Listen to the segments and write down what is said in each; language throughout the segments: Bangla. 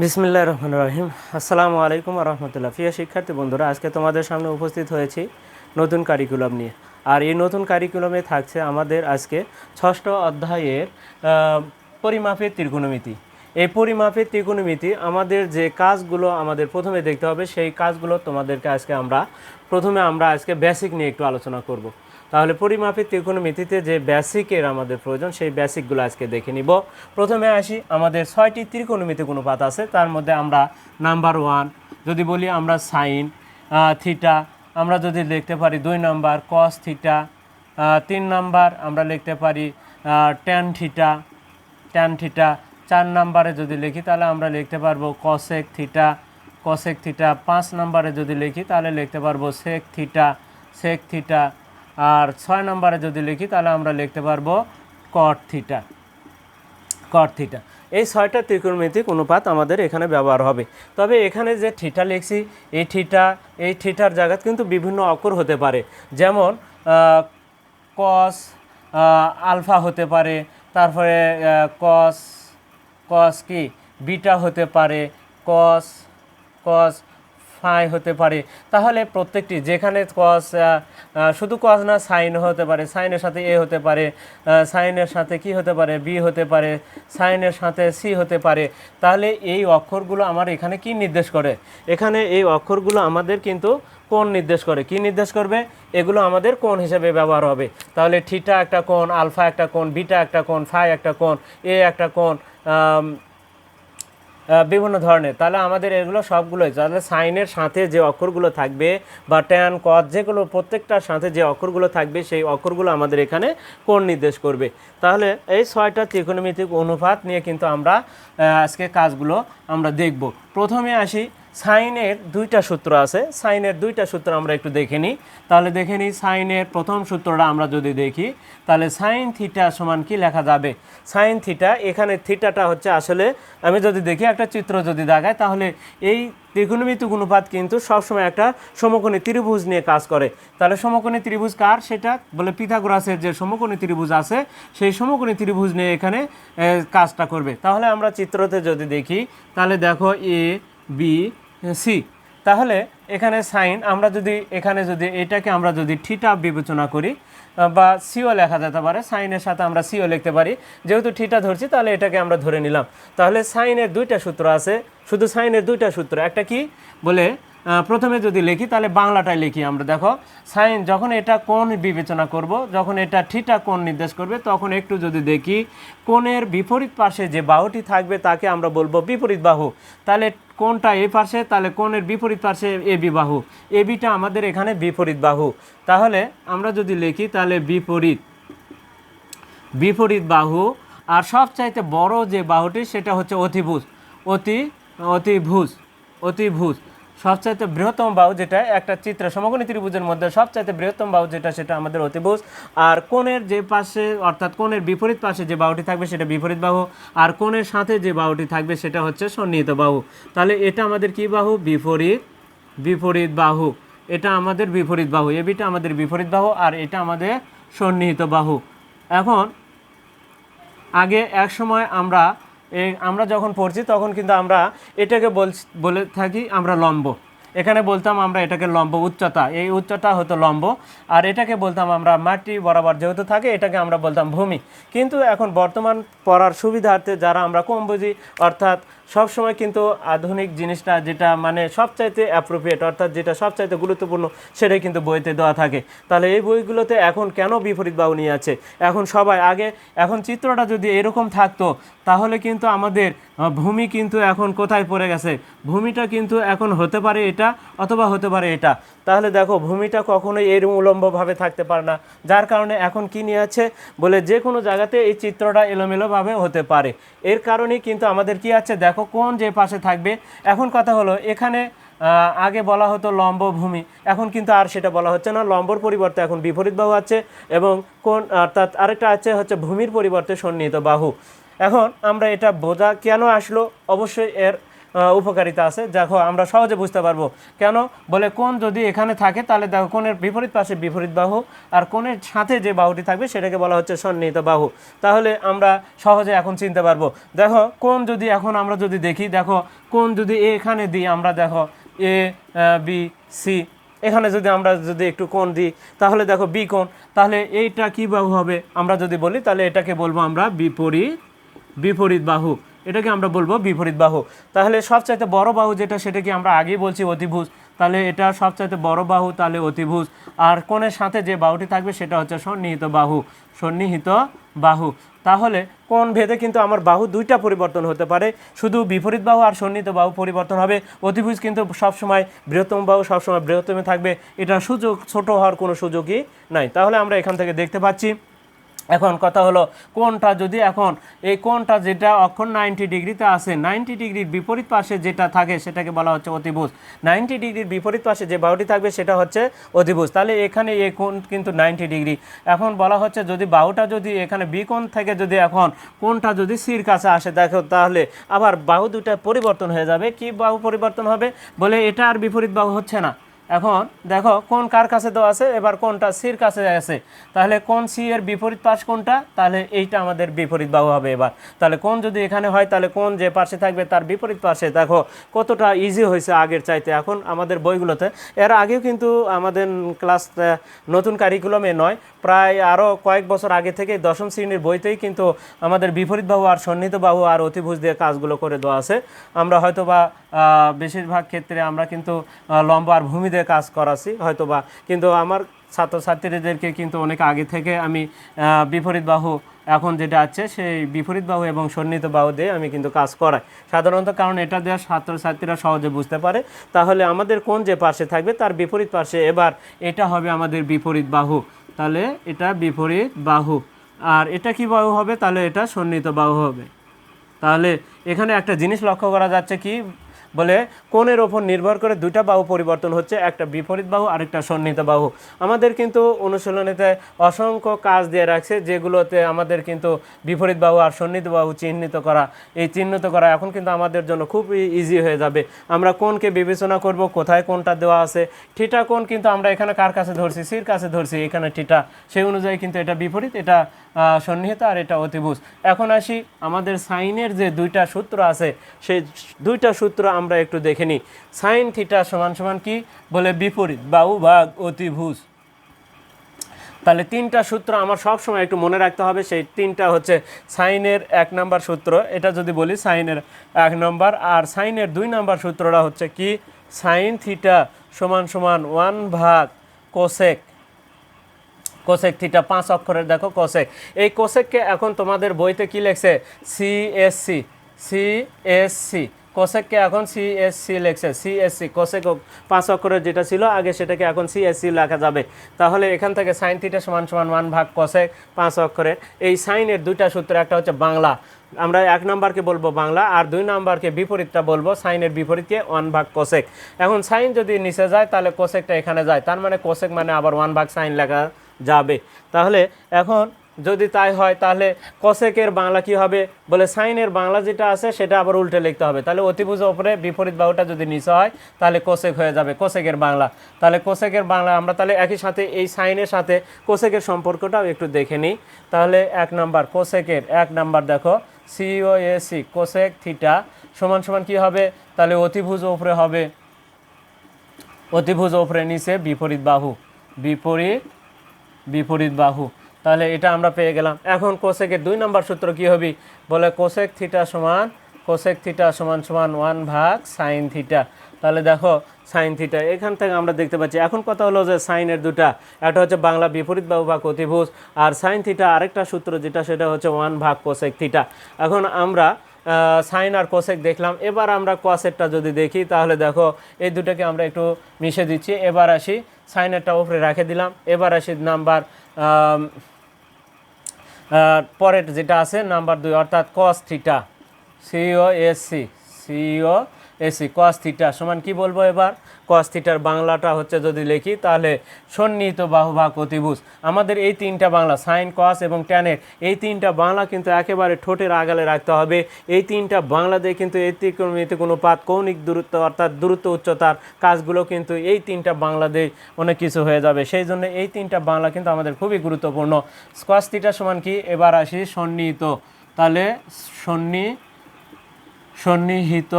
বিসমিল্লাহ রহমান রহিম। আসসালামু আলাইকুম রহমতুল্লাহ। প্রিয় শিক্ষার্থী বন্ধুরা, আজকে তোমাদের সামনে উপস্থিত হয়েছি নতুন কারিকুলাম নিয়ে। আর এই নতুন কারিকুলামে থাকছে আমাদের আজকে ষষ্ঠ অধ্যায়ের পরিমাপের ত্রিকোণমিতি। এই পরিমাপের ত্রিকোণমিতি আমাদের যে কাজগুলো আমাদের প্রথমে দেখতে হবে, সেই কাজগুলো তোমাদেরকে আজকে আমরা, প্রথমে আমরা আজকে বেসিক নিয়ে একটু আলোচনা করব। তাহলে পরিমাপের ত্রিকোণমিতিতে যে বেসিকের আমাদের প্রয়োজন, সেই বেসিকগুলো আজকে দেখে নিব। প্রথমে আসি, আমাদের ছয়টি ত্রিকোণমিতি অনুপাত আছে, তার মধ্যে আমরা নাম্বার ওয়ান যদি বলি আমরা সাইন থিটা আমরা যদি লিখতে পারি দুই নাম্বার কস থিটা তিন নাম্বার আমরা লিখতে পারি ট্যান থিটা ট্যান থিটা চার নাম্বারে যদি লিখি তাহলে আমরা লিখতে পারব কসেক থিটা কসেক থিটা পাঁচ নাম্বারে যদি লিখি তাহলে লিখতে পারব সেক থিটা সেক থিটা আর ছয় নম্বরে যদি লিখি, তাহলে আমরা লিখতে পারব কট থিটা কট থিটা এই ছয়টা ত্রিকোণমিতিক অনুপাত আমাদের এখানে ব্যবহার হবে। তবে এখানে যে থিটা লিখছি, এই থিটা এই থিটার জায়গাত কিন্তু বিভিন্ন অক্ষর হতে পারে। যেমন কস আলফা হতে পারে, তারপরে কস কস কি? বিটা হতে পারে কস কস ফাই হতে পারে। তাহলে প্রত্যেকটি যেখানে কস শুধু কস না সাইন হতে পারে। সাইনের সাথে এ হতে পারে। সাইনের সাথে কি হতে পারে? বি হতে পারে। সাইনের সাথে সি হতে পারে। তাহলে এই অক্ষরগুলো আমার এখানে কি নির্দেশ করে? এখানে এই অক্ষরগুলো আমাদের কিন্তু কোন নির্দেশ করে। কি নির্দেশ করবে? এগুলো আমাদের কোন হিসেবে ব্যবহার হবে। তাহলে থিটা একটা কোণ আলফা একটা কোণ বিটা একটা কোণ ফাই একটা কোণ এ একটা আহ, বিভিন্ন ধরনের। তাহলে আমাদের এগুলো সবগুলোই, তাহলে সাইনের সাথে যে অক্ষরগুলো থাকবে বা ট্যান কথ যেগুলো প্রত্যেকটার সাথে যে অক্ষরগুলো থাকবে, সেই অক্ষরগুলো আমাদের এখানে কোন নির্দেশ করবে। তাহলে এই ছয়টা ত্রিকোণমিতিক অনুপাত নিয়ে কিন্তু আমরা আজকে কাজগুলো আমরা দেখব। প্রথমে আসি সাইনের দুইটা সূত্র আছে। সাইনের দুইটা সূত্র আমরা একটু দেখে নিই। তাহলে দেখে নিই, সাইনের প্রথম সূত্রটা আমরা যদি দেখি, তাহলে সাইন থিটা সমান কি লেখা যাবে? সাইন থিটা, এখানে থিটাটা হচ্ছে আসলে, আমি যদি দেখি একটা চিত্র যদি দেখায় তাহলে এই ত্রিকোণমিতিক অনুপাত কিন্তু সবসময় একটা সমকোণী ত্রিভুজ নিয়ে কাজ করে। তাহলে সমকোণী ত্রিভুজ কার? সেটা বলে পিথাগোরাসের যে সমকোণী ত্রিভুজ আছে, সেই সমকোণী ত্রিভুজ নিয়ে এখানে কাজটা করবে। তাহলে আমরা চিত্রতে যদি দেখি, তাহলে দেখো এ, বি সি। তাহলে এখানে সাইন আমরা যদি এখানে যদি এটাকে আমরা যদি ঠিটা বিবেচনা করি বা সিও লেখা যেতে পারে, সাইনের সাথে আমরা সিও লিখতে পারি। যেহেতু ঠিটা ধরছি, তাহলে এটাকে আমরা ধরে নিলাম। তাহলে সাইনের দুইটা সূত্র আছে, শুধু সাইনের দুইটা সূত্র। একটা কি? বলে প্রথমে যদি লিখি, তাহলে বাংলাটায় লিখি আমরা। দেখো, সাইন যখন এটা কোন বিবেচনা করব, যখন এটা থিটা কোন নির্দেশ করবে, তখন একটু যদি দেখি, কোণের বিপরীত পাশে যে বাহুটি থাকবে, তাকে আমরা বলব বিপরীত বাহু। তাহলে কোনটা এ পাশে, তাহলে কোণের বিপরীত পাশে এ বি বাহু। এ বিটা আমাদের এখানে বিপরীত বাহু। তাহলে আমরা যদি লিখি, তাহলে বিপরীত বিপরীত বাহু, আর সবচাইতে বড় যে বাহুটি, সেটা হচ্ছে অতিভুজ, অতি, অতিভুজ অতিভুজ। সবচাইতে বৃহত্তম বাহু যেটা, একটা চিত্র সমকোণী ত্রিভুজের মধ্যে সবচাইতে বৃহত্তম বাহু যেটা, সেটা আমাদের অতিভুজ। আর কোণের যে পাশে, অর্থাৎ কোণের বিপরীত পাশে যে বাহুটি থাকবে, সেটা বিপরীত বাহু। আর কোণের সাথে যে বাহুটি থাকবে, সেটা হচ্ছে সন্নিহিত বাহু। তাহলে এটা আমাদের কি বাহু? বিপরীত বিপরীত বাহু। এটা আমাদের বিপরীত বাহু। এবিটা আমাদের বিপরীত বাহু, আর এটা আমাদের সন্নিহিত বাহু। এখন, আগে এক সময় আমরা আমরা যখন পড়ছি, তখন কিন্তু আমরা এটাকে বল থাকি আমরা লম্ব। এখানে বলতাম আমরা এটাকে লম্ব উচ্চতা। এই উচ্চতা হতো লম্ব। আর এটাকে বলতাম আমরা মাটি বরাবর যেহেতু থাকে, এটাকে আমরা বলতাম ভূমি। কিন্তু এখন বর্তমান পড়ার সুবিধার্থে যারা আমরা কম বুঝি অর্থাৎ সবসময় কিন্তু আধুনিক জিনিসটা যেটা মানে সবচাইতে অ্যাপ্রোপ্রিয়েট অর্থাৎ যেটা সবচাইতে গুরুত্বপূর্ণ, সেটাই কিন্তু বইতে দেওয়া থাকে। তাহলে এই বইগুলোতে এখন কেন বিপরীত বাহু নিয়ে আছে? এখন সবাই আগে, এখন চিত্রটা যদি এরকম থাকতো, তাহলে কিন্তু আমাদের ভূমি কিন্তু এখন কোথায় পড়ে গেছে? ভূমিটা কিন্তু এখন হতে পারে এটা অথবা হতে পারে এটা। তাহলে দেখো, ভূমিটা কখনোই এর উলম্বভাবে থাকতে পারে না। যার কারণে এখন কি নিয়ে আছে? বলে যে কোনো জায়গাতে এই চিত্রটা এলোমেলোভাবে হতে পারে। এর কারণেই কিন্তু আমাদের কি আছে? দেখো কোন যে পাশে থাকবে। এখন কথা হলো, এখানে আগে বলা হতো লম্ব ভূমি এখন কিন্তু আর সেটা বলা হচ্ছে না। লম্বর পরিবর্তে এখন বিপরীত বাহু আছে এবং কোন, অর্থাৎ আরেকটা আছে হচ্ছে ভূমির পরিবর্তে সন্নিহিত বাহু। এখন আমরা এটা বোঝা কেন আসলো? অবশ্যই এর উপকারিতা আছে। দেখো, আমরা সহজে বুঝতে পারব কেন? বলে কোন যদি এখানে থাকে, তাহলে দেখো, কোণের বিপরীত পাশে বিপরীত বাহু আর কোণের সাথে যে বাহুটি থাকবে, সেটাকে বলা হচ্ছে সন্নিহিত বাহু। তাহলে আমরা সহজে এখন চিনতে পারব। দেখো কোন যদি এখন আমরা যদি দেখি, দেখো কোন যদি এখানে দিই, আমরা দেখো, এ বি, সি, এখানে যদি আমরা যদি একটু কোণ দিই, তাহলে দেখো, বি কোণ। তাহলে এইটা কি বাহু হবে? আমরা যদি বলি, তাহলে এটাকে বলব আমরা বিপরীত বিপরীত বাহু। এটাকে আমরা বলব বিপরীত বাহু। তাহলে সবচাইতে বড় বাহু যেটা সেটা কি আমরা আগেই বলছি অতিভুজ। তাহলে এটা সবচাইতে বড় বাহু, তাহলে অতিভুজ। আর কোণের সাথে যে বাহুটি থাকবে, সেটা হচ্ছে সন্নিহিত বাহু। সন্নিহিত বাহু। তাহলে কোন ভেদে কিন্তু আমার বাহু দুইটা পরিবর্তন হতে পারে। শুধু বিপরীত বাহু আর সন্নিহিত বাহু পরিবর্তন হবে। অতিভুজ কিন্তু সবসময় বৃহত্তম বাহু, সবসময় বৃহত্তমে থাকবে। এটা সুযোগ, ছোট হওয়ার কোনো সুযোগই নাই। তাহলে আমরা এখান থেকে দেখতে পাচ্ছি এখন কথা হলো, কোনটা যদি এখন, এই কোনটা যেটা অক্ষর নাইনটি ডিগ্রিতে আছে নাইনটি ডিগ্রির বিপরীত পাশে যেটা থাকে, সেটাকে বলা হচ্ছে অতিভুজ। নাইনটি ডিগ্রির বিপরীত পাশে যে বাহুটি থাকবে, সেটা হচ্ছে অতিভুজ। তাহলে এখানে এই কোণ কিন্তু নাইনটি ডিগ্রি। এখন বলা হচ্ছে যদি বাহুটা যদি এখানে বি কোণ থেকে যদি এখন কোনটা যদি সির কাছে আসে, দেখো তাহলে আবার বাহু দুটা পরিবর্তন হয়ে যাবে। কি বাহু পরিবর্তন হবে? বলে এটা আর বিপরীত বাহু হচ্ছে না। এখন দেখো কোন কার কাছে দেওয়া আছে, এবার কোনটা সির কাছে আছে। তাহলে কোন সি এর বিপরীত পাশ কোনটা? তাহলে এইটা আমাদের বিপরীত বাহু হবে এবার। তাহলে কোন যদি এখানে হয়, তাহলে কোন যে পাশে থাকবে তার বিপরীত পাশে। দেখো কতটা ইজি হয়েছে আগের চাইতে। এখন আমাদের বইগুলোতে, এর আগেও কিন্তু আমাদের ক্লাস নতুন কারিকুলামে নয়, প্রায় আরও কয়েক বছর আগে থেকে দশম শ্রেণির বইতেই কিন্তু আমাদের বিপরীত বাহু আর সন্নিহিত বাহু আর অতিভুজ দিয়ে কাজগুলো করে দেওয়া আছে। আমরা হয়তো বা বেশিরভাগ ক্ষেত্রে আমরা কিন্তু লম্বা আর ভূমি দিয়ে কাজ করাছি হয়তো বা কিন্তু আমার ছাত্রছাত্রীদেরকে কিন্তু অনেক আগে থেকে আমি বিপরীত বাহু এখন যেটা আছে, সেই বিপরীত বাহু এবং সন্নিহিত বাহু দিয়ে আমি কিন্তু কাজ করাই। সাধারণত কারণ এটা দেওয়া ছাত্রছাত্রীরা সহজে বুঝতে পারে। তাহলে আমাদের কোন যে পাশে থাকবে, তার বিপরীত পাশে এবার এটা হবে আমাদের বিপরীত বাহু। তাহলে এটা বিপরীত বাহু। আর এটা কি বাহু হবে? তাহলে এটা সন্নিহিত বাহু হবে। তাহলে এখানে একটা জিনিস লক্ষ্য করা যাচ্ছে কি? বলে কোণের ওপর নির্ভর করে দুইটা বাহু পরিবর্তন হচ্ছে, একটা বিপরীত বাহু, আরেকটা সন্নিহিত বাহু। আমাদের কিন্তু অনুশীলনীতে অসংখ্য কাজ দিয়ে রাখছে, যেগুলোতে আমাদের কিন্তু বিপরীত বাহু আর সন্নিহিত বাহু চিহ্নিত করা, এই চিহ্নিত করা এখন কিন্তু আমাদের জন্য খুব ইজি হয়ে যাবে। আমরা কোনকে বিবেচনা করব, কোথায় কোনটা দেওয়া আছে ঠিটা কোন কিন্তু আমরা এখানে কার কাছে ধরছি, সির কাছে ধরছি, এখানে ঠিটা সেই অনুযায়ী কিন্তু এটা বিপরীত, এটা সন্নিহিত আর এটা অতিভুজ। এখন আসি আমাদের সাইনের যে দুইটা সূত্র আছে, সেই দুইটা সূত্র আমরা একটু দেখে নিই। সাইন থিটা সমান সমান কি? বলে বিপরীত বাহু ভাগ অতিভুজ। তাহলে তিনটা সূত্র আমার সব সময় একটু মনে রাখতে হবে, সেই তিনটা হচ্ছে সাইনের এক নাম্বার সূত্র। এটা যদি বলি, সাইনের এক নম্বর, আর সাইনের দুই নাম্বার সূত্রটা হচ্ছে কি? সাইন থিটা সমান সমান ওয়ান ভাগ কোসেক। কোসেক থিটা পাঁচ অক্ষরের, দেখো কোসেক এই কোসেককে এখন তোমাদের বইতে কি লেখছে? সিএসসি সিএসসি কোসেককে এখন সিএসসি লেখছে সিএসসি কোসেক পাঁচ অক্ষরের যেটা ছিল, আগে সেটাকে এখন সিএসসি লেখা যাবে। তাহলে এখান থেকে সাইন থিটা সমান সমান ওয়ান ভাগ কোসেক পাঁচ অক্ষরের। এই সাইনের দুইটা সূত্র, একটা হচ্ছে বাংলা। আমরা এক নাম্বারকে বলব বাংলা, আর দুই নাম্বারকে বিপরীতটা বলব সাইনের বিপরীতকে ওয়ান ভাগ কোসেক এখন সাইন যদি নিচে যায়, তাহলে কোসেকটা এখানে যায়। তার মানে কোসেক মানে আবার ওয়ান ভাগ সাইন লেখা যাবে। তাহলে এখন যদি তাই হয়, তাহলে কসেকের বাংলা কি হবে? বলে সাইনের বাংলা যেটা আছে, সেটা আবার উল্টে লিখতে হবে। তাহলে অতিভুজ ওপরে বিপরীত বাহুটা যদি নিচে হয়, তাহলে কোসেক হয়ে যাবে কোসেকের বাংলা। তাহলে কোসেকের বাংলা, আমরা তাহলে একই সাথে এই সাইনের সাথে কোসেকের সম্পর্কটাও একটু দেখে নিই। তাহলে এক নাম্বার কোসেকের এক নাম্বার দেখো সিও এসি কোসেক থিটা, সমান সমান কি হবে? তাহলে অতিভুজ ওপরে হবে অতিভুজ ওপরে নিচে বিপরীত বাহু, বিপরীত বিপরীত বাহু। তাহলে এটা আমরা পেয়ে গেলাম। এখন কোসেকের দুই নম্বর সূত্র কি হবে? বলে কোসেক থিটা সমান, কোসেক থিটা সমান সমান ওয়ান ভাগ সাইন থিটা। তাহলে দেখো, সাইন থিটা, এখান থেকে আমরা দেখতে পাচ্ছি, এখন কথা হলো যে সাইনের দুটা। একটা হচ্ছে বাংলা বিপরীত বাহু ভাগ অতিভুজ আর সাইন থিটা আরেকটা সূত্র যেটা, সেটা হচ্ছে ওয়ান ভাগ কোসেক থিটা। এখন আমরা সাইন আর কোসেক দেখলাম। এবার আমরা কোয়াসেটটা যদি দেখি, তাহলে দেখো এই দুটাকে আমরা একটু মিশে দিচ্ছি। এবার আসি, সাইনেরটা উপরে রেখে দিলাম। এবার আসি নাম্বার পরের যেটা আছে, নাম্বার দুই, অর্থাৎ cos theta C O S C C O S C cos theta সমান কি বলব এবার? কস থিটার বাংলাটা হচ্ছে যদি লিখি, তাহলে সন্নিহিত বাহুভাগ অতিভুজ। আমাদের এই তিনটা বাংলা সাইন কস এবং ট্যানের এই তিনটা বাংলা কিন্তু একেবারে ঠোঁটের আগালে রাখতে হবে। এই তিনটা বাংলা দিয়ে কিন্তু এতিক্রমিত কোনো পাত, কৌণিক দূরত্ব অর্থাৎ দূরত্ব উচ্চতার কাজগুলো কিন্তু এই তিনটা বাংলা দিয়ে অনেক কিছু হয়ে যাবে। সেই জন্য এই তিনটা বাংলা কিন্তু আমাদের খুবই গুরুত্বপূর্ণ। স্কোয়াশ থিটা সমান কি? এবার আসি সন্নিহিত। তাহলে সন্নি সন্নিহিত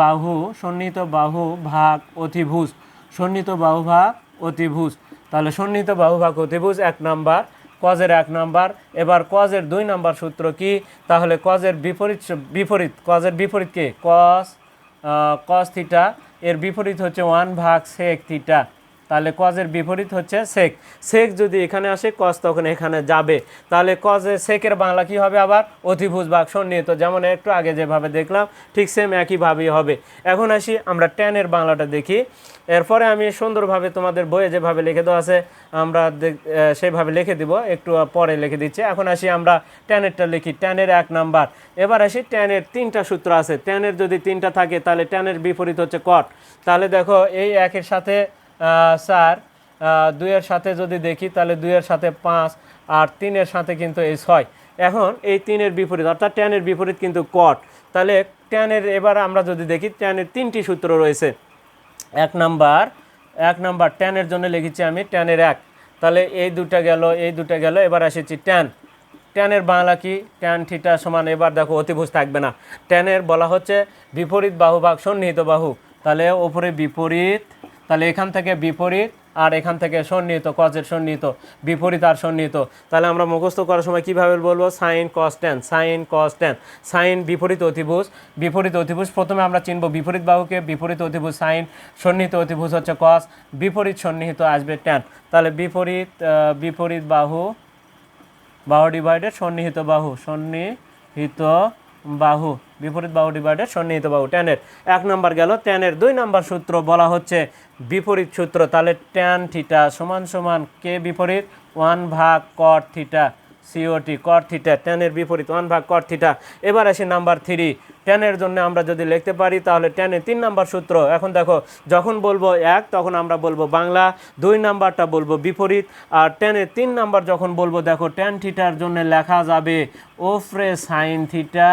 বাহু সন্নিহিত বাহু ভাগ অতিভুজ। সন্নিহিত বাহু ভাগ অতিভুজ। তাহলে সন্নিহিত বাহু ভাগ অতিভুজ এক নাম্বার, কজের এক নাম্বার, এবার কজের দুই নাম্বার সূত্র কি? তাহলে কজের বিপরীত বিপরীত, কজের বিপরীত কে? কস কস থিটা এর বিপরীত হচ্ছে ওয়ান ভাগ সেক থিটা তাহলে কজের বিপরীত হচ্ছে সেক সেক যদি এখানে আসে কজ তখন এখানে যাবে। তাহলে কজে সেকের বাংলা কি হবে আবার? অতিভুজ ভাগ সন্নিহিত যেমন একটু আগে যেভাবে দেখলাম, ঠিক সেম একইভাবেই হবে। এখন আসি আমরা ট্যানের বাংলাটা দেখি। এরপরে আমি সুন্দরভাবে তোমাদের বইয়ে যেভাবে লিখে দেওয়া আছে, আমরা সেইভাবে লিখে দিব। একটু পরে লিখে দিচ্ছি। এখন আসি আমরা ট্যানেরটা লিখি। ট্যানের এক নাম্বার। এবার আসি ট্যানের তিনটা সূত্র আছে। ট্যানের যদি তিনটা থাকে, তাহলে ট্যানের বিপরীত হচ্ছে কট তাহলে দেখো এই একের সাথে চার দুইয়ের সাথে যদি দেখি, তাহলে দুইয়ের সাথে পাঁচ আর তিনের সাথে কিন্তু এই ছয়। এখন এই তিনের বিপরীত, অর্থাৎ ট্যানের বিপরীত কিন্তু কট তাহলে ট্যানের, এবার আমরা যদি দেখি, ট্যানের তিনটি সূত্র রয়েছে। এক নাম্বার এক নাম্বার, ট্যানের জন্য লিখেছি আমি ট্যানের এক। তাহলে এই দুটা গেল, এই দুটা গেল, এবার এসেছি ট্যান। ট্যানের বাংলা কি? ট্যান, থিটা, সমান, এবার দেখো, অতিভুজ থাকবে না। ট্যানের বলা হচ্ছে বিপরীত বাহু ভাগ সন্নিহিত বাহু। তাহলে ওপরে বিপরীত তাহলে এখান থেকে বিপরীত আর এখান থেকে সন্নিহিত কজের সন্নিহিত, বিপরীত আর সন্নিহিত। তাহলে আমরা মুখস্থ করার সময় কীভাবে বলব? Sine cos tan sine cos tan sine বিপরীত অতিভুজ বিপরীত অতিভুজ প্রথমে আমরা চিনব বিপরীত বাহুকে, বিপরীত অতিভুজ সাইন সন্নিহিত অতিভুজ হচ্ছে কস বিপরীত সন্নিহিত আসবে ট্যান তাহলে বিপরীত বিপরীত বাহু বাহু ডিভাইডেড সন্নিহিত বাহু, সন্নিহিত বাহু, বিপরীত বাহু ডিভাইডেড সন্নিহিত বাহু ট্যানের এক নাম্বার গেল ট্যানের দুই নাম্বার সূত্র বলা হচ্ছে বিপরীত সূত্র। তাহলে ট্যান থিটা সমান সমান কে বিপরীত ওয়ান ভাগ cot theta COT cot theta ট্যানের বিপরীত ওয়ান ভাগ কট থিটা এবার আসি নাম্বার থ্রি টেনের জন্য আমরা যদি লিখতে পারি তাহলে টেনের তিন নাম্বার সূত্র। এখন দেখো যখন বলব এক তখন আমরা বলব বাংলা। দুই নাম্বারটা বলব বিপরীত। আর টেনের তিন নাম্বার যখন বলব দেখো টেন থিটার জন্য লেখা যাবে ওফরে সাইন থিটা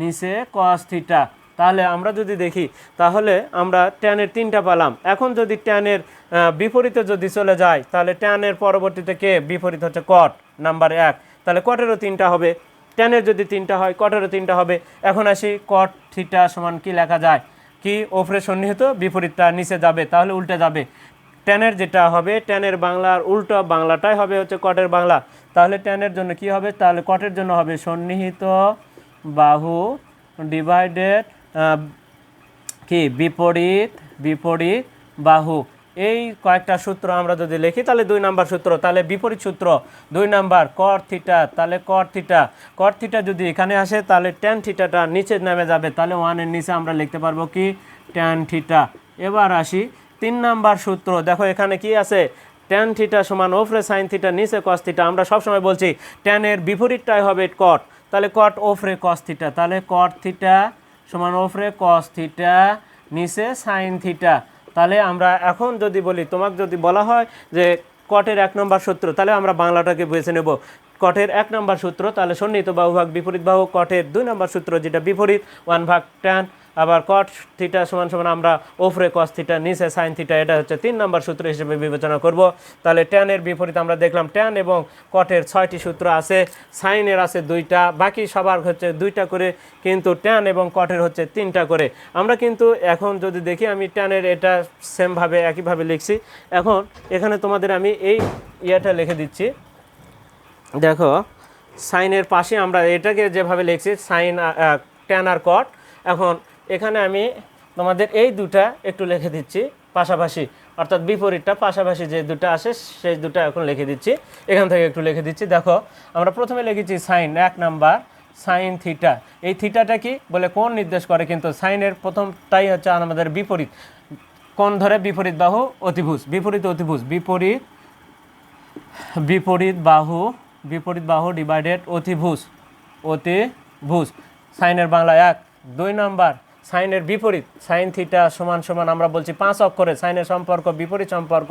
নিচে কস থিটা তাহলে আমরা যদি দেখি তাহলে আমরা ট্যানের তিনটা পেলাম। এখন যদি ট্যানের আহ, বিপরীতে যদি চলে যায় তাহলে ট্যানের পরবর্তীতে কে? বিপরীত হচ্ছে কট নাম্বার এক। তাহলে কটেরও তিনটা হবে। টেনের যদি তিনটা হয় কটেরও তিনটা হবে। এখন আসি কট থিটা সমান কি লেখা যায়? কি ওপরে সন্নিহিত, বিপরীতটা নিচে যাবে, তাহলে উল্টে যাবে। টেনের যেটা হবে, টেনের বাংলার উল্টো বাংলাটাই হবে হচ্ছে কটের বাংলা। তাহলে টেনের জন্য কি হবে? তাহলে কটের জন্য হবে সন্নিহিত বাহু ডিভাইডেড কি? বিপরীত বিপরীত বাহু। এই কয়েকটা সূত্র আমরা যদি লিখি, তাহলে দুই নাম্বার সূত্র, তাহলে বিপরীত সূত্র, দুই নাম্বার কর থিটা তাহলে কর থিটা কর থিটা যদি এখানে আসে, তাহলে ট্যান থিটাটা নিচে নেমে যাবে, তাহলে ওয়ানের নিচে আমরা লিখতে পারব কি? ট্যান থিটা এবার আসি, তিন নাম্বার সূত্র, দেখো এখানে কি আছে? ট্যান থিটা সমান ওফরে সাইন থিটা নিচে কস থিটা আমরা সবসময় বলছি ট্যানের বিপরীতটাই হবে কট তাহলে কট ওফরে কস থিটা তাহলে কট থিটা সমান ওফরে কস থিটা নিচে সাইন থিটা তাহলে আমরা এখন যদি বলি, তোমাকে যদি বলা হয় যে কটের এক নম্বর সূত্র, তাহলে আমরা বাংলাটাকে বেছে নেব। কটের এক নম্বর সূত্র, তাহলে সন্নিহিত বাহু ভাগ বিপরীত বাহু, কটের দুই নম্বর সূত্র যেটা বিপরীত, ওয়ান ভাগ ট্যান আবার কট থিটা সমান সমান আমরা ওফরে কস থিটা নিচে সাইন থিটা এটা হচ্ছে তিন নম্বর সূত্র হিসেবে বিবেচনা করব। তাহলে ট্যানের বিপরীত আমরা দেখলাম ট্যান এবং কটের ছয়টি সূত্র আছে সাইনের আছে দুইটা, বাকি সবার হচ্ছে দুইটা করে, কিন্তু ট্যান এবং কটের হচ্ছে তিনটা করে। আমরা কিন্তু এখন যদি দেখি, আমি ট্যানের এটা সেমভাবে একইভাবে লিখছি। এখন এখানে তোমাদের আমি এই ইয়েটা লিখে দিচ্ছি। দেখো সাইনের পাশে আমরা এটাকে যেভাবে লিখছি সাইন ট্যান আর কট এখন এখানে আমি তোমাদের এই দুটা একটু লিখে দিচ্ছি পাশাপাশি। অর্থাৎ বিপরীতটা পাশাপাশি যে দুটো আসে, সেই দুটো এখন লিখে দিচ্ছি। এখান থেকে একটু লিখে দিচ্ছি। দেখো, আমরা প্রথমে লিখেছি সাইন, এক নাম্বার, সাইন থিটা। এই থিটাটা কি বলে কোন নির্দেশ করে? কিন্তু সাইনের প্রথমটাই হচ্ছে আমাদের বিপরীত। কোন ধরে? বিপরীত বাহু, অতিভুজ। বিপরীত অতিভুজ। বিপরীত বিপরীত বাহু বিপরীত বাহু ডিভাইডেড অতিভুজ অতিভুজ। সাইনের বাংলা এক, দুই নাম্বার সাইনের বিপরীত, সাইন থিটা সমান সমান আমরা বলছি পাঁচ অক্ষরে, সাইনের সম্পর্ক, বিপরীত সম্পর্ক,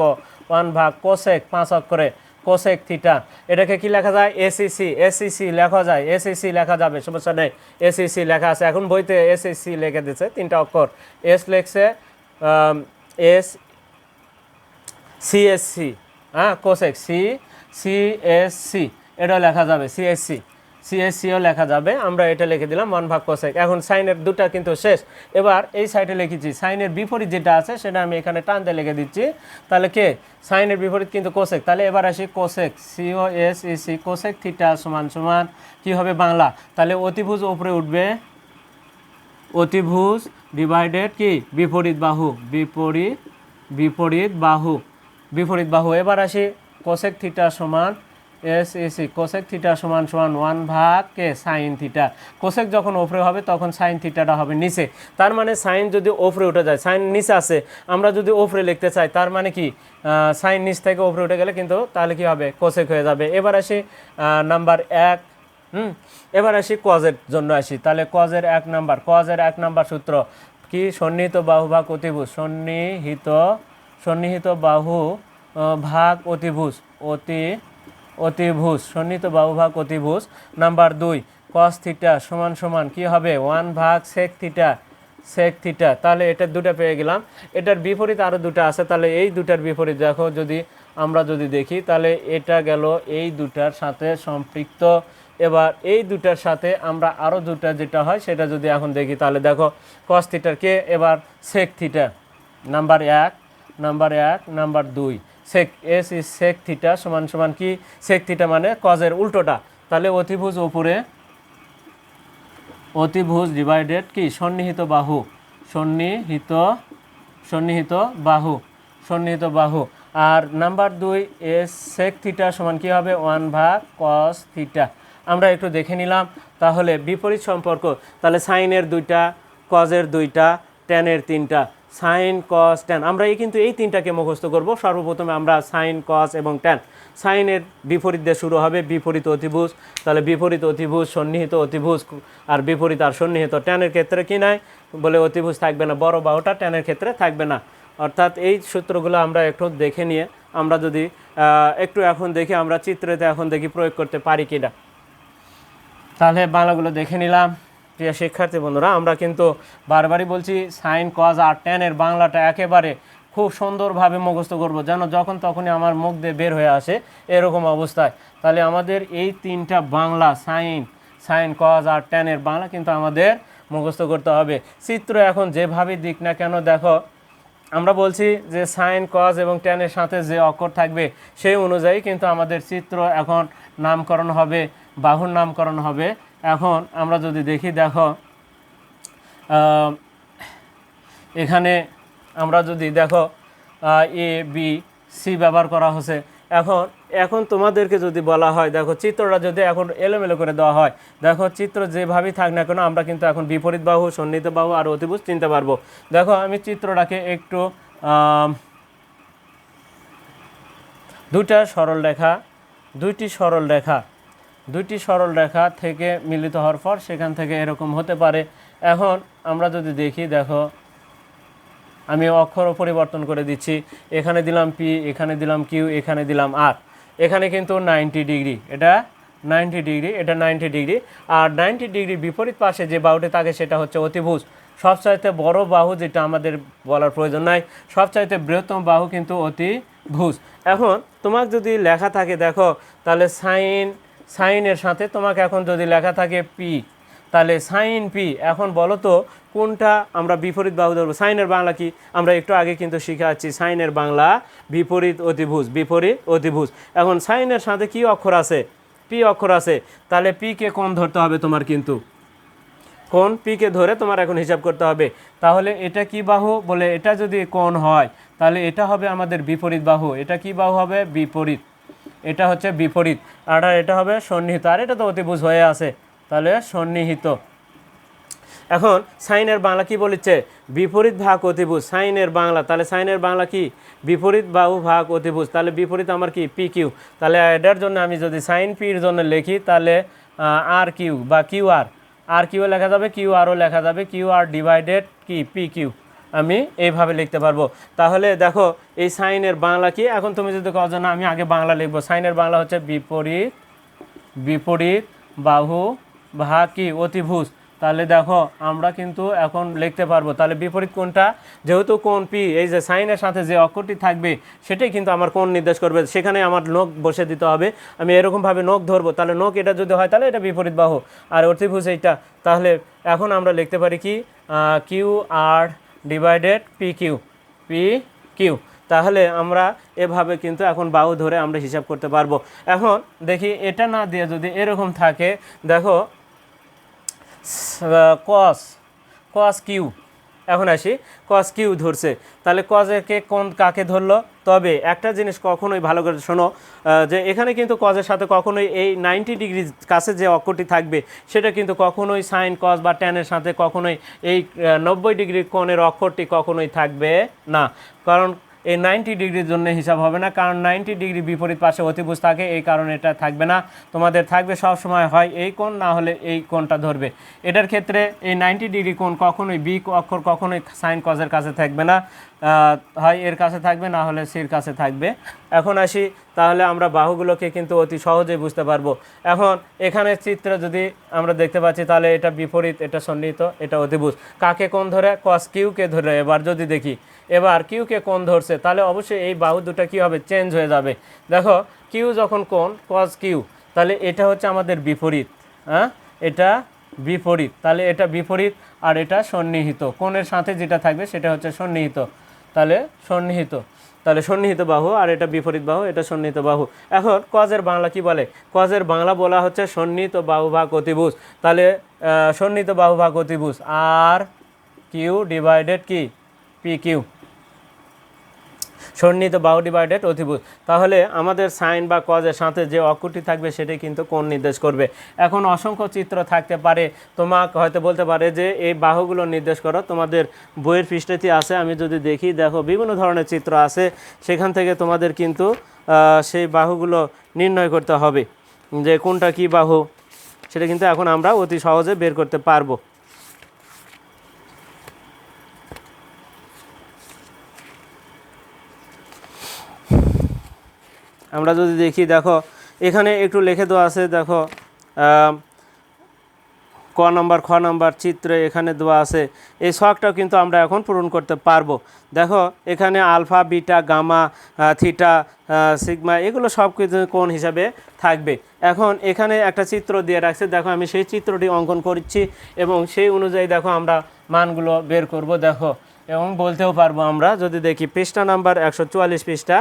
ওয়ান ভাগ কোসেক, পাঁচ অক্ষরে কোসেক থিটা। এটাকে কি লেখা যায়? এসিসি। এসিসি লেখা যায়। এসিসি লেখা যাবে সমস্যা নেই এসিসি লেখা আছে। এখন বইতে এসিসি লেখে দিচ্ছে তিনটা অক্ষর। এস লেখছে এস সিএসসি হ্যাঁ কোসেক, সি সিএসসি এটাও লেখা যাবে সিএসসি সিএসসিও লেখা যাবে। আমরা এটা লিখে দিলাম ওয়ান ভাগ কোসেক এখন সাইনের দুটা কিন্তু শেষ। এবার এই সাইডে লিখেছি, সাইনের বিপরীত যেটা আছে সেটা আমি এখানে টানতে লিখে দিচ্ছি। তাহলে কে? সাইনের বিপরীত কিন্তু কোসেক তাহলে এবার আসি cosec C O S C cosec theta সমান সমান কি হবে বাংলা? তাহলে অতিভুজ উপরে উঠবে। অতিভুজ ডিভাইডেড কি? বিপরীত বাহু। বিপরীত বিপরীত বাহু। বিপরীত বাহু। এবার আসি কোসেক থিটা সমান S S C cosec theta সমান সমান ওয়ান ভাগ কে সাইন থিটা। কোসেক যখন ওপরে হবে, তখন সাইন থিটাটা হবে নিচে। তার মানে সাইন যদি ওপরে উঠে যায়, সাইন নিচে আছে, আমরা যদি ওপরে লিখতে চাই, তার মানে কি? সাইন নিচ থেকে ওপরে উঠে গেলে কিন্তু তাহলে কি হবে? কোসেক হয়ে যাবে। এবার আসি নাম্বার এক। হুম? এবার আসি কজের জন্য আসি। তাহলে কজের এক নাম্বার। কজের এক নাম্বার সূত্র কি? সন্নিহিত বাহু ভাগ অতিভুজ। সন্নিহিত সন্নিহিত বাহু ভাগ অতিভুজ। অতি অতিভুজ, সন্নিহিত বাহু ভাগ অতিভুজ, নাম্বার দুই কস থিটা সমান সমান, কি হবে? ওয়ান ভাগ সেক থিটা সেক থিটা তাহলে এটার দুটো পেয়ে গেলাম। এটার বিপরীত আরও দুটো আছে, তাহলে এই দুটার বিপরীত দেখো, যদি আমরা যদি দেখি, তাহলে এটা গেল এই দুটার সাথে সম্পৃক্ত। এবার এই দুটার সাথে আমরা আরও দুটা যেটা হয়, সেটা যদি এখন দেখি, তাহলে দেখো কস থিটার কে এবার সেক থিটা নাম্বার এক নাম্বার এক, নাম্বার দুই। সেক এস ইস সেক থিটা সমান সমান কি? সেক থিটা মানে কজের উল্টোটা। তাহলে অতিভুজ উপরে, অতিভুজ ডিভাইডেড কি? সন্নিহিত বাহু। সন্নিহিত সন্নিহিত বাহু। সন্নিহিত বাহু। আর নাম্বার দুই এস সেক থিটা সমান কি হবে? ওয়ান ভাগ কস থিটা আমরা একটু দেখে নিলাম। তাহলে বিপরীত সম্পর্ক। তাহলে সাইনের দুইটা কজের দুইটা ট্যানের তিনটা। সাইন, কস ট্যান আমরা এই কিন্তু এই তিনটাকে মুখস্থ করব। সর্বপ্রথমে আমরা সাইন, কস এবং ট্যান সাইনের বিপরীত দিয়ে শুরু হবে বিপরীত অতিভুজ। তাহলে বিপরীত অতিভুজ, সন্নিহিত অতিভুজ আর বিপরীত আর সন্নিহিত ট্যানের ক্ষেত্রে কি নাই? বলে অতিভুজ থাকবে না। বড় বাহুটা ট্যানের ক্ষেত্রে থাকবে না। অর্থাৎ এই সূত্রগুলো আমরা একটু দেখে নিয়ে আমরা যদি একটু এখন দেখি আমরা চিত্রেতে এখন দেখি প্রয়োগ করতে পারি কিনা। তাহলে বাংলাগুলো দেখে নিলাম। প্রিয় শিক্ষার্থী বন্ধুরা, আমরা কিন্তু বারবারই বলছি সাইন কজ আর টেনের বাংলাটা একেবারে খুব সুন্দরভাবে মুখস্থ করব, যেন যখন তখনই আমার মুখ দিয়ে বের হয়ে আসে এরকম অবস্থায়। তাহলে আমাদের এই তিনটা বাংলা সাইন সাইন কজ আর টেনের বাংলা কিন্তু আমাদের মুখস্থ করতে হবে। চিত্র এখন যেভাবে দিক না কেন, দেখো, আমরা বলছি যে সাইন কজ এবং টেনের সাথে যে অক্ষর থাকবে সেই অনুযায়ী কিন্তু আমাদের চিত্র এখন নামকরণ হবে, বাহুর নামকরণ হবে। এখন আমরা যদি দেখি, দেখো এখানে আমরা যদি দেখো এ বি সি ব্যবহার করা হচ্ছে। এখন এখন তোমাদেরকে যদি বলা হয়, দেখো, চিত্রটা যদি এখন এলোমেলো করে দেওয়া হয়, দেখো, চিত্র যেভাবেই থাক না কেন, আমরা কিন্তু এখন বিপরীত বাহু, সন্নিহিত বাহু আর অতিভুজ চিনতে পারব। দেখো, আমি চিত্রটাকে একটু দুটা সরল রেখা দুইটি সরল রেখা দুইটি সরল রেখা থেকে মিলিত হওয়ার পর সেখান থেকে এরকম হতে পারে। এখন আমরা যদি দেখি, দেখো, আমি অক্ষরও পরিবর্তন করে দিচ্ছি। এখানে দিলাম পি এখানে দিলাম কিউ এখানে দিলাম আর এখানে কিন্তু নাইনটি ডিগ্রি এটা নাইনটি ডিগ্রি এটা নাইনটি ডিগ্রি আর নাইনটি ডিগ্রি বিপরীত পাশে যে বাহুটি থাকে সেটা হচ্ছে অতিভুজ। সবচাইতে বড় বাহু যেটা আমাদের বলার প্রয়োজন নাই, সবচাইতে বৃহত্তম বাহু কিন্তু অতি অতিভুজ। এখন তোমার যদি লেখা থাকে, দেখো, তাহলে সাইন সাইনের সাথে তোমাকে এখন যদি লেখা থাকে পি তাহলে সাইন পি এখন বলো তো, কোনটা আমরা বিপরীত বাহু ধরবো? সাইনের বাংলা কি? আমরা একটু আগে কিন্তু শিখে শিখাচ্ছি সাইনের বাংলা বিপরীত অতিভুজ বিপরীত অতিভুজ। এখন সাইনের সাথে কি অক্ষর আছে? পি অক্ষর আছে। তাহলে পি কে কোন ধরতে হবে তোমার কিন্তু? কোন পিকে ধরে তোমার এখন হিসাব করতে হবে। তাহলে এটা কি বাহু? বলে এটা যদি কোন হয়, তাহলে এটা হবে আমাদের বিপরীত বাহু। এটা কি বাহু হবে? বিপরীত। এটা হচ্ছে বিপরীত। আর এটা হবে সন্নিহিত। আর এটা তো অতিভুজ হয়ে আছে। তাহলে সন্নিহিত। এখন সাইনের বাংলা কি বলেছে বিপরীত ভাগ অতিভুজ। সাইনের বাংলা। তাহলে সাইনের বাংলা কি? বিপরীত বাহু ভাগ অতিভুজ। তাহলে বিপরীত আমার কি? P Q. তাহলে এটার জন্য আমি যদি সাইন পির জন্য লিখি, তাহলে আর কিউ বা কিউ আর। আর কিউ লেখা যাবে, কিউ আরও লেখা যাবে, কিউ আর ডিভাইডেড কি? P Q. আমি এইভাবে লিখতে পারব। তাহলে দেখো, এই সাইনের বাংলা কি? এখন তুমি যদি যে না, আমি আগে বাংলা লিখব। সাইনের বাংলা হচ্ছে বিপরীত বিপরীত, বাহু ভা কি অতিভুজ। তাহলে দেখো, আমরা কিন্তু এখন লিখতে পারব। তাহলে বিপরীত কোনটা? যেহেতু কোন পি, এই যে সাইনের সাথে যে অক্ষরটি থাকবে, সেটাই কিন্তু আমার কোন নির্দেশ করবে। সেখানে আমার নখ বসে দিতে হবে। আমি এরকমভাবে নখ ধরবো। তাহলে নখ এটা যদি হয়, তাহলে এটা বিপরীত বাহু। আর অতিভুজ এইটা। তাহলে এখন আমরা লিখতে পারি কি? Q R divided P Q P Q তাহলে আমরা এভাবে কিন্তু এখন বাহু ধরে আমরা হিসাব করতে পারব। এখন দেখি এটা না দিয়ে যদি এরকম থাকে, দেখো কস কস কিউ এখন আসি কজ কিউ ধরছে। তাহলে কজেকে কোন কাকে ধরলো? তবে একটা জিনিস কখনোই ভালো করে শোনো যে এখানে কিন্তু কজের সাথে কখনোই এই নাইনটি ডিগ্রির কাছে যে অক্ষটি থাকবে, সেটা কিন্তু কখনোই সাইন কজ বা ট্যানের সাথে কখনোই এই নব্বই ডিগ্রি কোণের অক্ষরটি কখনোই থাকবে না। কারণ এই নাইনটি ডিগ্রির জন্য হিসাব হবে না, কারণ নাইনটি ডিগ্রি বিপরীত পাশে অতিভুজ থাকে, এই কারণে এটা থাকবে না। তোমাদের থাকবে সব সময় হয় এই কোণ, না হলে এই কোণটা ধরবে। এটার ক্ষেত্রে এই নাইনটি ডিগ্রি কোণ কখনোই বি অক্ষর কখনোই সাইন কজের কাছে থাকবে না। হয় এর কাছে থাকবে, না হলে সির কাছে থাকবে। এখন আসি তাহলে আমরা বাহুগুলোকে কিন্তু অতি সহজেই বুঝতে পারব। এখন এখানে চিত্র যদি আমরা দেখতে পাচ্ছি, তাহলে এটা বিপরীত, এটা সন্নিহিত, এটা অতিভুজ। কাকে কোন ধরে? কস কিউকে ধরে। এবার যদি দেখি, এবার কিউকে কোন ধরছে, তাহলে অবশ্যই এই বাহু দুটো কী হবে? চেঞ্জ হয়ে যাবে। দেখো কিউ যখন কোন কস কিউ তাহলে এটা হচ্ছে আমাদের বিপরীত হ্যাঁ? এটা বিপরীত, তাহলে এটা বিপরীত আর এটা সন্নিহিত। কোণের সাথে যেটা থাকবে, সেটা হচ্ছে সন্নিহিত, তাহলে সন্নিহিত। তাহলে সন্নিহিত বাহু, আর এটা বিপরীত বাহু, এটা সন্নিহিত বাহু। এখন কজের বাংলা কি বলে? কজের বাংলা বলা হচ্ছে সন্নিহিত বাহু ভাগ অতিভুজ। তাহলে সন্নিহিত বাহু ভাগ অতিভুজ, আর কিউ ডিভাইডেড কি? P Q. সন্নিহিত বাহু ডিভাইডেড অতিভুজ তাহলে আমাদের সাইন বা কজের সাথে যে অক্ষরটি থাকবে সেটাই কিন্তু কোন নির্দেশ করবে? এখন অসংখ্য চিত্র থাকতে পারে। তোমাকে হয়তো বলতে পারে যে এই বাহুগুলো নির্দেশ করো। তোমাদের বইয়ের পৃষ্ঠটি আছে, আমি যদি দেখি, দেখো বিভিন্ন ধরনের চিত্র আছে। সেখান থেকে তোমাদের কিন্তু সেই বাহুগুলো নির্ণয় করতে হবে যে কোনটা কি বাহু। সেটা কিন্তু এখন আমরা অতি সহজে বের করতে পারব। আমরা যদি দেখি, দেখো, এখানে একটু লিখে দেওয়া আছে, দেখো ক নম্বর, খ নম্বর চিত্রে এখানে দেওয়া আছে, এই শখটাও কিন্তু আমরা এখন পূরণ করতে পারব। দেখো, এখানে alpha, beta, gamma theta sigma, এগুলো সব কিছু কোন হিসাবে থাকবে। এখন এখানে একটা চিত্র দিয়ে রাখছে, দেখো, আমি সেই চিত্রটি অঙ্কন করছি এবং সেই অনুযায়ী, দেখো, আমরা মানগুলো বের করব, দেখো। এবং বলতেও পারব আমরা, যদি দেখি পৃষ্ঠা নাম্বার একশো চুয়াল্লিশ পৃষ্ঠা,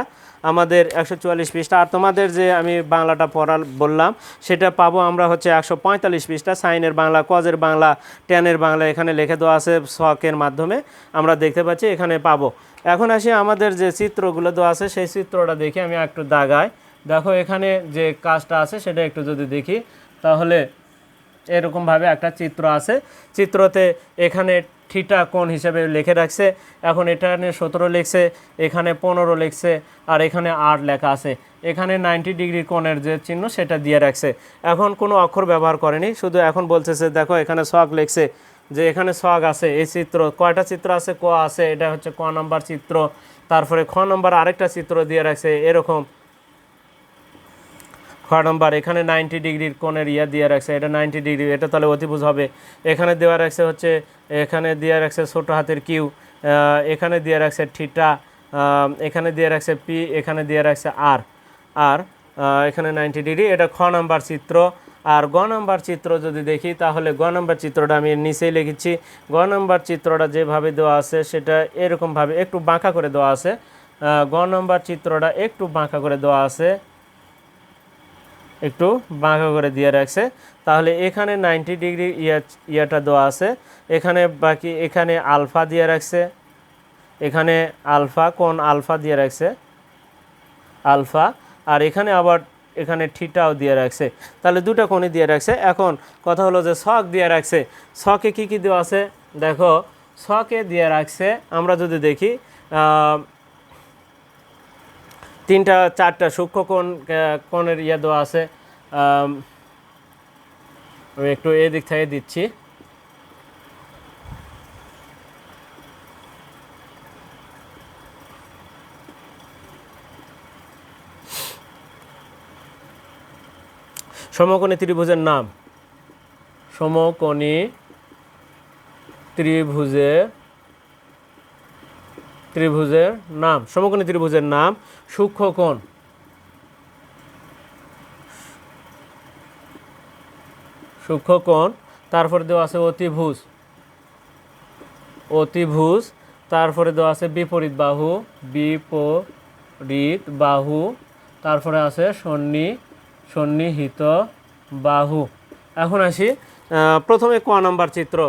আমাদের একশো চুয়াল্লিশ পৃষ্ঠা, আর তোমাদের যে আমি বাংলাটা পড়া বললাম, সেটা পাবো আমরা হচ্ছে একশো পঁয়তাল্লিশ পৃষ্ঠা, সাইনের বাংলা, কজের বাংলা টেনের বাংলা এখানে লিখে দেওয়া আছে শখের মাধ্যমে, আমরা দেখতে পাচ্ছি এখানে পাবো। এখন আসি আমাদের যে চিত্রগুলো দেওয়া আছে, সেই চিত্রটা দেখি আমি একটু দাগাই। দেখো এখানে যে কাজটা আছে, সেটা একটু যদি দেখি, তাহলে এরকমভাবে একটা চিত্র আছে। চিত্রতে এখানে ঠিটা কোণ হিসেবে লিখে রাখছে। এখন এখানে সতেরো লিখছে, এখানে পনেরো লিখছে, আর এখানে আট লেখা আছে। এখানে নাইনটি ডিগ্রি কোণের যে চিহ্ন, সেটা দিয়ে রাখছে। এখন কোনো অক্ষর ব্যবহার করেনি, শুধু এখন বলতেছে, দেখো এখানে শখ লিখছে, যে এখানে শখ আছে, এই চিত্র, কয়টা চিত্র আছে, ক আছে, এটা হচ্ছে ক নাম্বার চিত্র, তারপরে খ নম্বর আরেকটা চিত্র দিয়ে রাখছে, এরকম। খ নম্বর, এখানে নাইনটি ডিগ্রির কোণের ইয়া দিয়ে রাখছে, এটা নাইনটি ডিগ্রি, এটা তাহলে অতিভুজ হবে। এখানে দেওয়া রাখছে হচ্ছে, এখানে দিয়ে রাখছে ছোট হাতের কিউ এখানে দিয়ে রাখছে ঠিটা এখানে দিয়ে রাখছে পি এখানে দিয়ে রাখছে আর আর এখানে নাইনটি ডিগ্রি, এটা খ নাম্বার চিত্র। আর গ নাম্বার চিত্র যদি দেখি, তাহলে গ নাম্বার চিত্রটা আমি নিচেই লিখেছি। গ নাম্বার চিত্রটা যেভাবে দেওয়া আছে, সেটা এরকমভাবে একটু বাঁকা করে দেওয়া আছে। গ নাম্বার চিত্রটা একটু বাঁকা করে দেওয়া আছে। একটু বাঁকা করে দিয়ে রাখছে। তাহলে এখানে নাইনটি ডিগ্রি ইয়া, ইয়াটা দেওয়া আছে। এখানে বাকি, এখানে আলফা দিয়ে রাখছে। এখানে আলফা, কোন আলফা দিয়ে রাখছে? আলফা। আর এখানে আবার, এখানে ঠিটাও দিয়ে রাখছে। তাহলে দুটো কোণে দিয়ে রাখছে। এখন কথা হলো যে শখ দিয়ে রাখছে। শখে কি কি দেওয়া আছে? দেখো শখে দিয়ে রাখছে, আমরা যদি দেখি তিনটা, চারটা সূক্ষ্ম কোণ কোণের ইয়ে দেওয়া আছে। আমি একটু এই দিক থেকে দিচ্ছি। সমকোণী ত্রিভুজের নাম। সমকোণী ত্রিভুজের ত্রিভুজের নাম, সমকোণী ত্রিভুজের নাম সূক্ষ্মকোণ সূক্ষ্মকোণ তারপরে দেওয়া আছে অতিভুজ। অতিভুজ, তারপরে দেওয়া আছে বিপরীত বাহু বিপরীত বাহু, তারপরে আছে সন্নি, সন্নিহিত বাহু। এখন আসি প্রথমে ক নাম্বার চিত্র।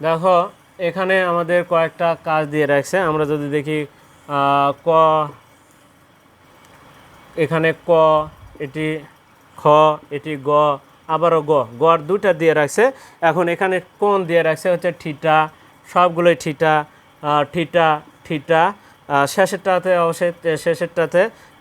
দেখো এখানে আমাদের কয়েকটা কাজ দিয়ে রাখছে। আমরা যদি দেখি ক, এখানে ক, এটি খ, এটি গ, আবারও গ গড় দুটা দিয়ে রাখছে। এখন এখানে কোন দিয়ে রাখছে হচ্ছে ঠিটা, সবগুলোই ঠিটা ঠিটা ঠিটা। শেষেরটাতে অবশ্যই, শেষেরটাতে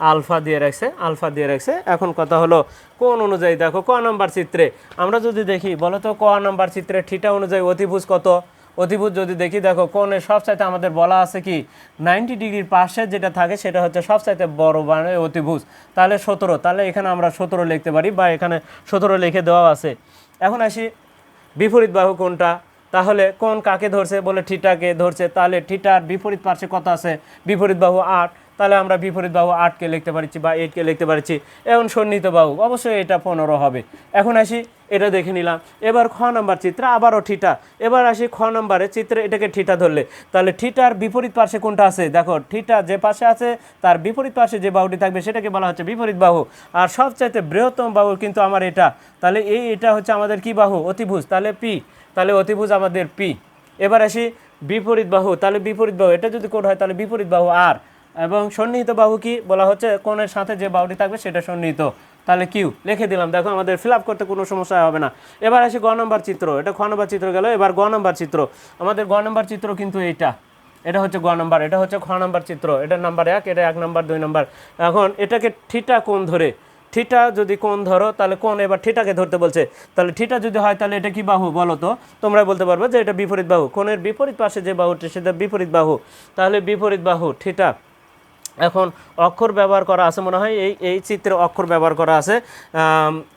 আলফা দিয়ে রাখছে, আলফা দিয়ে রাখছে। এখন কথা হলো, কোন অনুযায়ী দেখো, ক নাম্বার চিত্রে। আমরা যদি দেখি, বলো তো ক নাম্বার চিত্রে ঠিটা অনুযায়ী অতিভুজ কত? অতিভুজ যদি দেখি, দেখো, কোণে সবচাইতে আমাদের বলা আছে কি, নাইনটি ডিগ্রির পাশে যেটা থাকে সেটা হচ্ছে সবচাইতে বড় মানে অতিভুজ। তাহলে সতেরো, তাহলে এখানে আমরা সতেরো লিখতে পারি বা এখানে সতেরো লিখে দেওয়া আছে। এখন আসি বিপরীত বাহু কোনটা তাহলে কোন কাকে ধরছে? বলে ঠিটাকে ধরছে। তাহলে ঠিটার বিপরীত পার্শ্বে কত আছে? বিপরীত বাহু আট। তাহলে আমরা বিপরীত বাহু আটকে লিখতে পারছি বা এইটকে লিখতে পারছি। এখন সন্নিহিত বাহু, অবশ্যই এটা পনেরো হবে। এখন আসি এটা দেখে নিলাম। এবার খ নাম্বার চিত্র আবারও ঠিটা। এবার আসি খ নাম্বারে, চিত্রে এটাকে ঠিটা ধরলে। তাহলে ঠিটার বিপরীত পার্শ্বে কোনটা আছে? দেখো, ঠিটা যে পাশে আছে, তার বিপরীত পাশে যে বাহুটি থাকবে, সেটাকে বলা হচ্ছে বিপরীত বাহু। আর সবচাইতে বৃহত্তম বাহু কিন্তু আমার এটা। তাহলে এই এটা হচ্ছে আমাদের কি বাহু? অতিভুজ। তাহলে পি। তাহলে অতিভুজ আমাদের পি। এবার আসি বিপরীত বাহু। তাহলে বিপরীত বাহু, এটা যদি কোড হয়, তাহলে বিপরীত বাহু আর। এবং সন্নিহিত বাহু কি? বলা হচ্ছে কোণের সাথে যে বাহুটি থাকবে, সেটা সন্নিহিত। তাহলে কিউ, লিখে দিলাম। দেখো, আমাদের ফিল আপ করতে কোনো সমস্যা হবে না। এবার আসি গ নম্বর চিত্র। এটা খ নম্বর চিত্র গেল। এবার গ নম্বর চিত্র। আমাদের গ নম্বর চিত্র কিন্তু এইটা। এটা হচ্ছে গ নম্বর। এটা হচ্ছে খ নাম্বার চিত্র। এটা নাম্বার এক, এটা এক নম্বর, দুই নম্বর। এখন এটাকে ঠিটা কোণ ধরে। ঠিটা যদি কোণ ধরো, তাহলে কোণ এবার ঠিটাকে ধরতে বলছে। তাহলে ঠিটা যদি হয়, তাহলে এটা কি বাহু বলো তো? তোমরা বলতে পারবে যে এটা বিপরীত বাহু। কোণের বিপরীত পাশে যে বাহুটি, সেটা বিপরীত বাহু। তাহলে বিপরীত বাহু ঠিটা এখন অক্ষর ব্যবহার করা আছে মনে হয়, এই এই চিত্রে অক্ষর ব্যবহার করা আছে।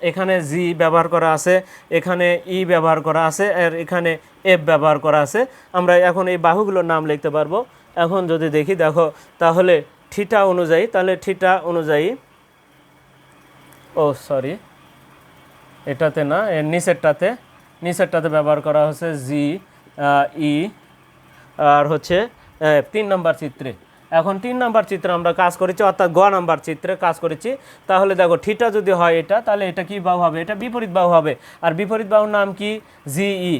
এখানে জি ব্যবহার করা আছে, এখানে ই ব্যবহার করা আছে, আর এখানে এফ ব্যবহার করা আছে। আমরা এখন এই বাহুগুলোর নাম লিখতে পারব। এখন যদি দেখি, দেখো, তাহলে ঠিটা অনুযায়ী, তাহলে ঠিটা অনুযায়ী, ও, সরি, এটাতে না এর নিচেরটাতে নিচেরটাতে ব্যবহার করা হচ্ছে জি ই, আর হচ্ছে তিন নম্বর চিত্রে। এখন তিন নাম্বার চিত্রে আমরা কাজ করেছি, অর্থাৎ গ নাম্বার চিত্রে কাজ করেছি। তাহলে দেখো, ঠিটা যদি হয় এটা, তাহলে এটা কি বাহু হবে? এটা বিপরীত বাহু হবে। আর বিপরীত বাহুর নাম কি? জিই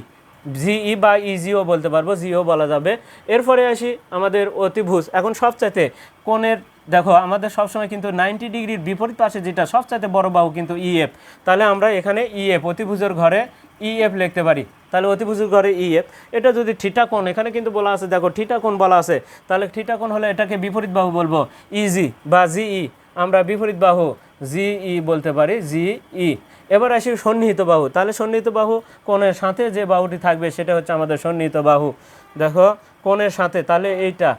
জিই বা ইজিও বলতে পারব জিও বলা যাবে। এরপরে আসি আমাদের অতিভুজ। এখন সবচাইতে কোণের দেখো, আমাদের সবসময় কিন্তু নাইনটি ডিগ্রির বিপরীত পাশে যেটা সবচাইতে বড় বাহু কিন্তু ইএফ তাহলে আমরা এখানে ইএফ অতিভুজের ঘরে ইএফ লিখতে পারি। তাহলে অতিভুজের ঘরে ইএফ এটা যদি ঠিটা কোণ, এখানে কিন্তু বলা আছে, দেখো ঠিটা কোণ বলা আছে। তাহলে ঠিটা কোণ হলে এটাকে বিপরীত বাহু বলব ইজি বা জিই আমরা বিপরীত বাহু জিই বলতে পারি জিই এবার আসি সন্নিহিত বাহু। তাহলে সন্নিহিত বাহু কোণের সাথে যে বাহুটি থাকবে, সেটা হচ্ছে আমাদের সন্নিহিত বাহু। দেখো, কোণের সাথে, তাহলে এইটা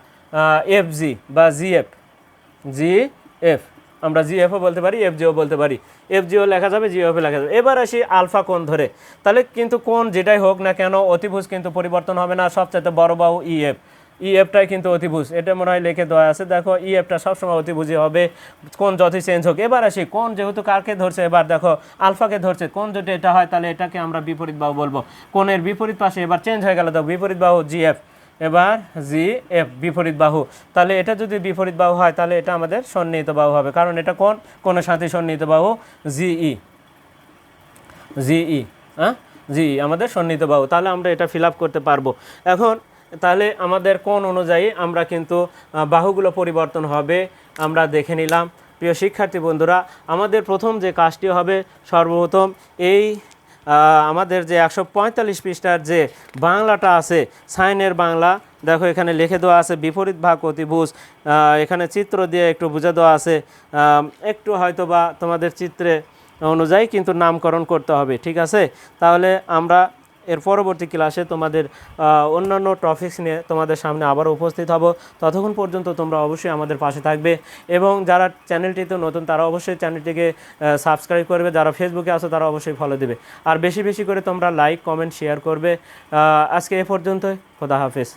এফ জি বা জিএফ জি এফ আমরা জি এফও বলতে পারি এফ জিও বলতে পারি। এফ জিও লেখা যাবে জি এফ লেখা যাবে। এবার আসি আলফা কোণ ধরে। তাহলে কিন্তু কোণ যেটাই হোক না কেন, অতিভুজ কিন্তু পরিবর্তন হবে না, সবচাইতে বড় বাহু ই এফ ই এফটাই কিন্তু অতিভুজ। এটা মনে হয় লিখে দেওয়া আছে। দেখো ই এফটা সবসময় অতিভুজই হবে। কোন যতই চেঞ্জ হোক। এবার আসি কোন যেহেতু কারকে ধরছে? এবার দেখো, আলফাকে ধরছে। কোন যদি এটা হয়, তাহলে এটাকে আমরা বিপরীত বাহু বলব। কোনের বিপরীত পাশে এবার চেঞ্জ হয়ে গেল দেখো বিপরীত বাহু জি এফ এবার জি এফ বিপরীত বাহু। তাহলে এটা যদি বিপরীত বাহু হয়, তাহলে এটা আমাদের সন্নিহিত বাহু হবে। কারণ এটা কোন? কোন সাথে সন্নিহিত বাহু? জিই জিই হ্যাঁ জি আমাদের সন্নিহিত বাহু। তাহলে আমরা এটা ফিল করতে পারব। এখন, তাহলে আমাদের কোন অনুযায়ী আমরা কিন্তু বাহুগুলো পরিবর্তন হবে, আমরা দেখে নিলাম। প্রিয় শিক্ষার্থী বন্ধুরা, আমাদের প্রথম যে কাজটি হবে, সর্বপ্রথম এই আমাদের যে একশো পঁয়তাল্লিশ পৃষ্ঠার যে বাংলাটা আছে, সাইনের বাংলা, দেখো এখানে লিখে দেওয়া আছে বিপরীত ভাগ অতিভুজ এখানে চিত্র দিয়ে একটু বুঝে দেওয়া আছে একটু হয়তো বা তোমাদের চিত্রে অনুযায়ী কিন্তু নামকরণ করতে হবে, ঠিক আছে? তাহলে আমরা এর পরবর্তী ক্লাসে তোমাদের অন্যান্য টপিক্স নিয়ে তোমাদের সামনে আবার উপস্থিত হব। ততক্ষণ পর্যন্ত তোমরা অবশ্যই আমাদের পাশে থাকবে এবং যারা চ্যানেলটিতে নতুন তারা অবশ্যই চ্যানেলটিকে সাবস্ক্রাইব করবে। যারা ফেসবুকে আছো তারা অবশ্যই ফলো দেবে। আর বেশি বেশি করে তোমরা লাইক কমেন্ট শেয়ার করবে। আজকে এ পর্যন্তই। খোদা হাফেজ।